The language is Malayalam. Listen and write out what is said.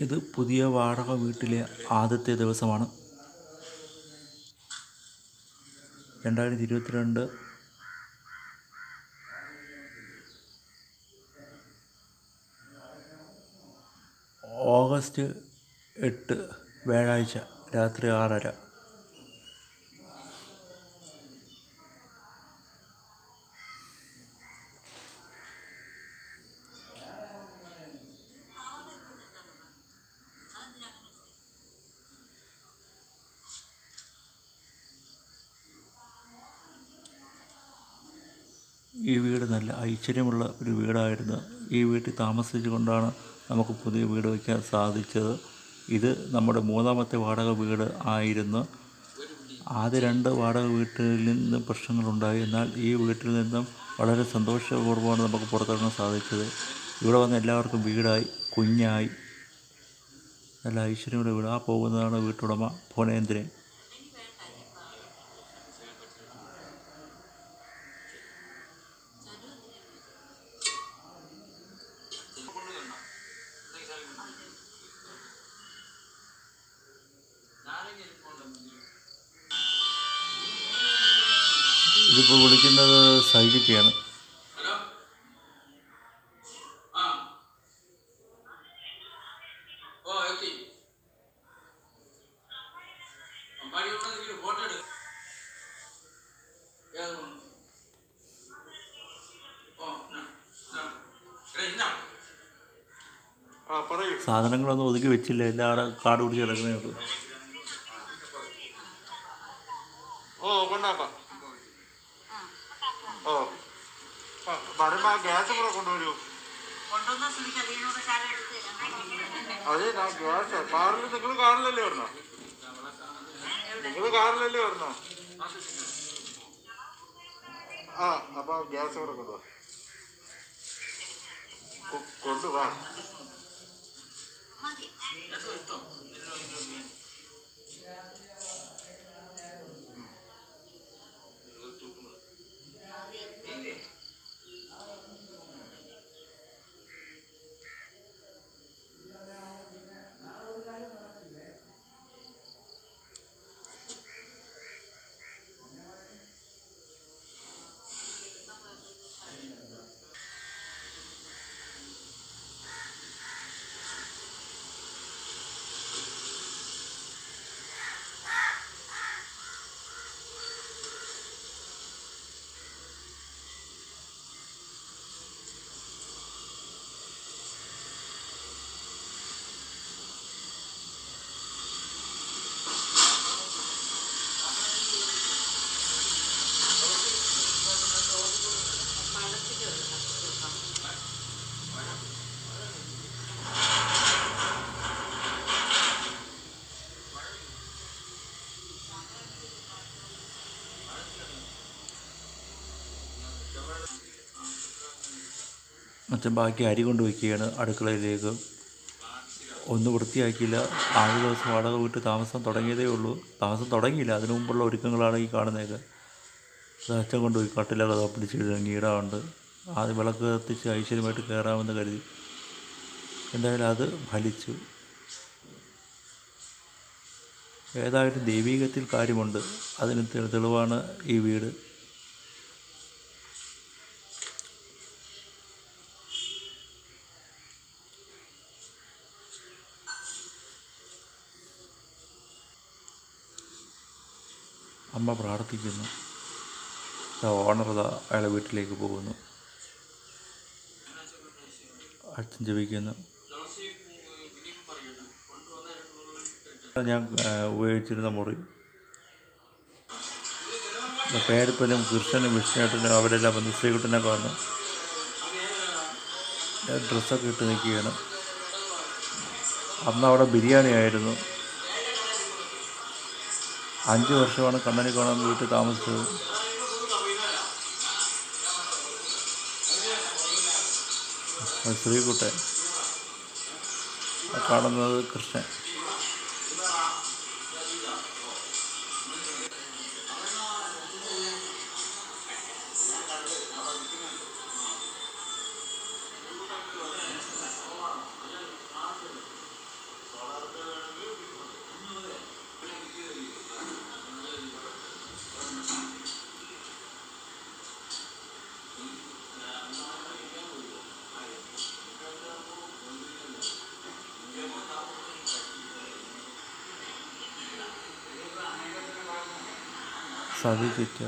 ഇത് പുതിയ വാടക വീട്ടിലെ ആദ്യത്തെ ദിവസമാണ്. രണ്ടായിരത്തി ഇരുപത്തിരണ്ട് ഓഗസ്റ്റ് എട്ട് വ്യാഴാഴ്ച രാത്രി ആറര. ഈ വീട് നല്ല ഐശ്വര്യമുള്ള ഒരു വീടായിരുന്നു. ഈ വീട്ടിൽ താമസിച്ചു കൊണ്ടാണ് നമുക്ക് പുതിയ വീട് വയ്ക്കാൻ സാധിച്ചത്. ഇത് നമ്മുടെ മൂന്നാമത്തെ വാടക വീട് ആയിരുന്നു. ആദ്യ രണ്ട് വാടക വീട്ടിൽ നിന്ന് പ്രശ്നങ്ങളുണ്ടായി. എന്നാൽ ഈ വീട്ടിൽ നിന്നും വളരെ സന്തോഷപൂർവമാണ് നമുക്ക് പുറത്തിറങ്ങാൻ സാധിച്ചത്. ഇവിടെ വന്ന് എല്ലാവർക്കും വീടായി കുഞ്ഞായി. നല്ല ഐശ്വര്യമുള്ള വീട് ആ പോകുന്നതാണ് വീട്ടുടമ ഭുവനേന്ദ്രൻ. ഇന്നാ. വിളിക്കുന്നത് പറയൂ സാധനങ്ങളൊന്നും ഒതുക്കി വെച്ചില്ല. എല്ലാവരും കാട് പിടിച്ച് കിടക്കുന്നേ ഉള്ളൂ. ഓ കൊണ്ടാക്കാം. ഓ. വരുമ്പോ ആ ഗ്യാസ് കൂടെ കൊണ്ടുവരൂ. അതെ ഞാൻ ഗ്യാസ് കാറിൽ നിങ്ങൾ കാറിലല്ലേ വരണോ? നിങ്ങൾ കാറിലല്ലേ വരണോ? ആ അപ്പൊ ഗ്യാസ് കൂടെ കൊണ്ടുവാ. കൊണ്ടുവാ. മതി. മറ്റേ ബാക്കി അരി കൊണ്ട് വയ്ക്കുകയാണ് അടുക്കളയിലേക്ക്. ഒന്നും വൃത്തിയാക്കിയില്ല. ആദ്യ ദിവസം വാടക വീട്ട് താമസം തുടങ്ങിയതേ ഉള്ളൂ. താമസം തുടങ്ങിയില്ല. അതിനു മുമ്പുള്ള ഒരുക്കങ്ങളാണ് ഈ കാണുന്നതൊക്കെ അച്ഛൻ കൊണ്ടുപോയി കട്ടിലൊക്കെ തപ്പിടിച്ച് ഈടാവുണ്ട് ആദ്യം വിളക്ക് കത്തിച്ച് ഐശ്വര്യമായിട്ട് കയറാമെന്ന് കരുതി. എന്തായാലും അത് ഫലിച്ചു. ഏതായാലും ദൈവീകത്തിൽ കാര്യമുണ്ട്. അതിന് തെളിവാണ് ഈ വീട്. അമ്മ പ്രാർത്ഥിക്കുന്നു. ഓണർ അയാളെ വീട്ടിലേക്ക് പോകുന്നു. അച്ഛൻ ജപിക്കുന്നു. ഞാൻ ഉപയോഗിച്ചിരുന്ന മുറി. പേരപ്പനും കൃഷ്ണനും വിഷ്ണുട്ടനും അവരെല്ലാം വന്ന് ശ്രീകുട്ടനൊക്കെ വന്നു ഞാൻ ഡ്രസ്സൊക്കെ ഇട്ട് നിൽക്കുകയാണ്. അന്ന് അവിടെ ബിരിയാണി ആയിരുന്നു. അഞ്ച് വർഷമാണ് കണ്ണനിക്കോണം വീട്ടിൽ താമസിച്ചത്. ശ്രീകുട്ടൻ. കാണുന്നത് കൃഷ്ണൻ. ചിറ്റ